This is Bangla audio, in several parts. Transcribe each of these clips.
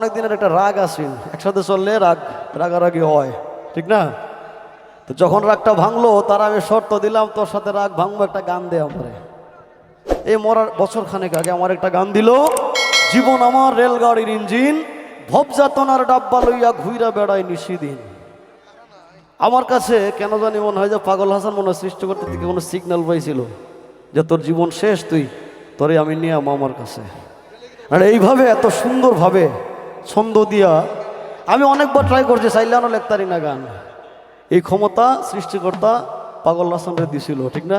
অনেক দিনের একটা রাগ আসেন একসাথে চললে রাগ, রাগারাগি হয়, ঠিক না? তো যখন রাগটা ভাঙলো, তার আমি শর্ত দিলাম, তোর সাথে রাগ ভাঙবো, একটা গান দে আমারে। এই মরার বছর খানেক আগে আমার একটা গান দিল, জীবন আমার রেলগাড়ির ইঞ্জিন ভবযাতনার ডাব্বা লইয়া ঘুইরা বেড়ায় নিশিদিন। আমার কাছে কেন জানি মনে হয় যে পাগল হাসান মনে হয় সৃষ্টিকর্তা থেকে কোনো সিগন্যাল পাইছিল যে তোর জীবন শেষ তুই, তোরে আমি নিয়ে আমার কাছে। আর এইভাবে এত সুন্দরভাবে ছন্দ দিয়া আমি অনেকবার ট্রাই করছি চাইলানো লেখতারি না গান। এই ক্ষমতা সৃষ্টিকর্তা পাগল হাসানরে দিছিল, ঠিক না?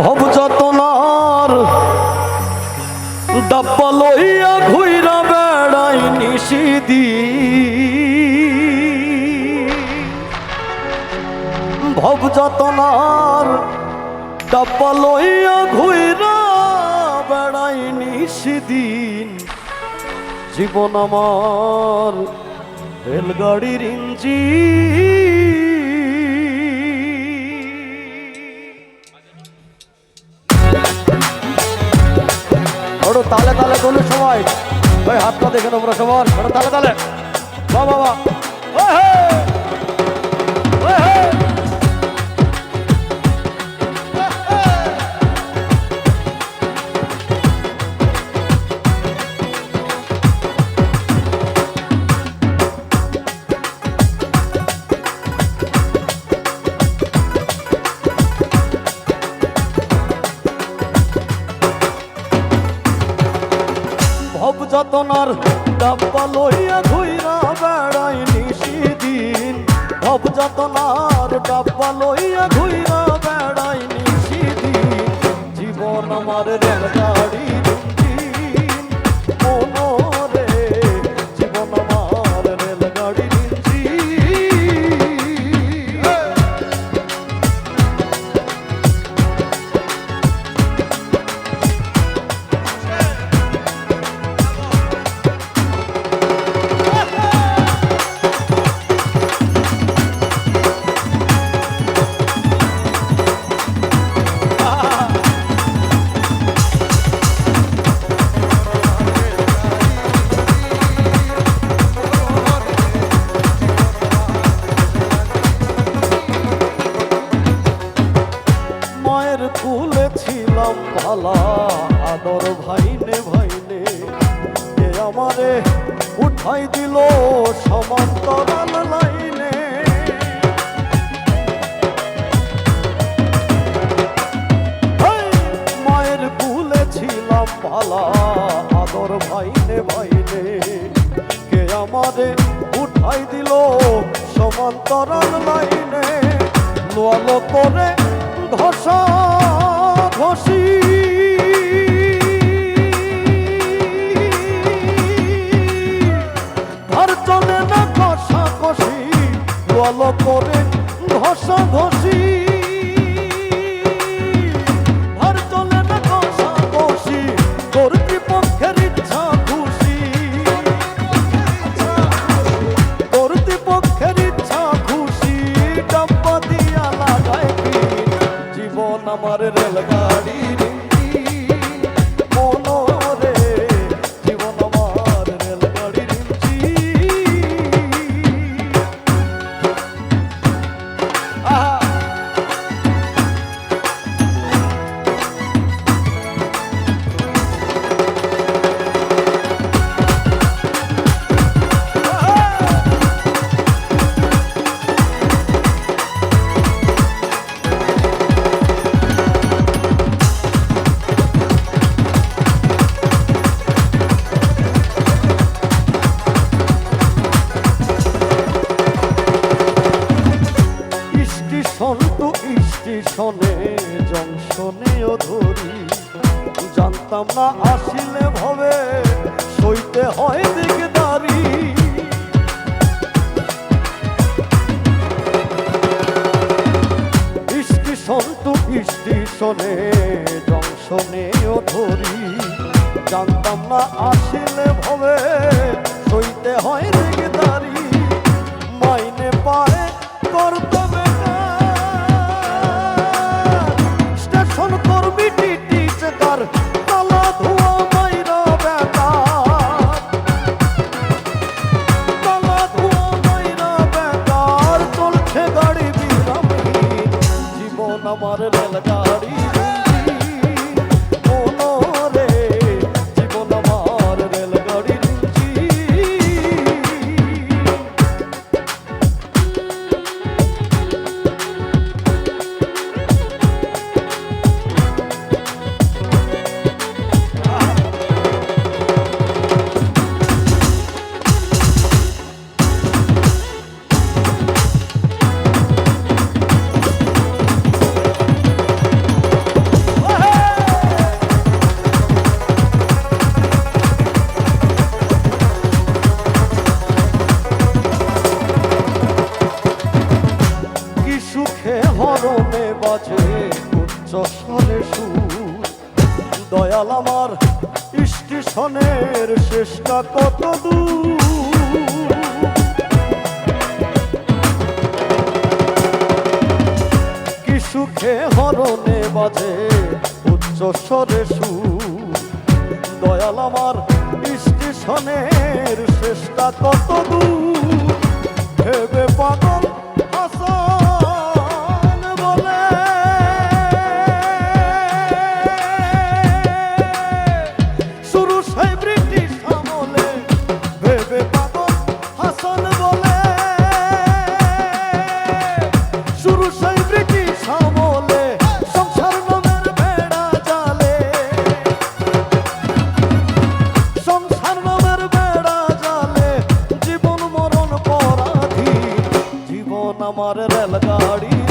ভব যতনার ডাব্বা লইয়া ঘুইরা বেড়াই নিষিদি ভব যতনার ডাব্বা লইয়া ঘুইরা বেড়াই নিষিদিন জীবন আমার রেলগাড়ির ইঞ্জিন। তালে তালে করলে সবাই। ভাই হাতটা দেখে তোমরা সবার। তালে তালে। বা বাবা যতনার ডাব্বা লইয়া ঘুইরা বেড়াই নিশিদিন। ভব যতনার উঠাই দিল সমান্তরাল লাইনে! মায়ের কুলে ছিলাম ভালা আদর ভাইনে ভাইনে কে আমারে উঠাই দিল সমান্তরাল লাইনে লোয়ালো করে ঘষা ঘষি জানতাম না আসিলে ভবে, সইতে হয় দিকদারি স্টেশন টু স্টেশনে জংশনেও ধরি। জানতাম না আসিলে ভবে, সইতে হয় দিকদারি মাইনে পায় করতে বেকার রেলগাড়ি মনরে হরমে বাজে উচ্চ স্বরে সুর। দয়াল আমার, স্টেশনের শেষটা কত সুখে হরণে বাজে উচ্চ স্বরে সুর। দয়াল আমার, স্টেশনের শেষটা কত দূর? ভেবে পাগল मारे रेलगाड़ी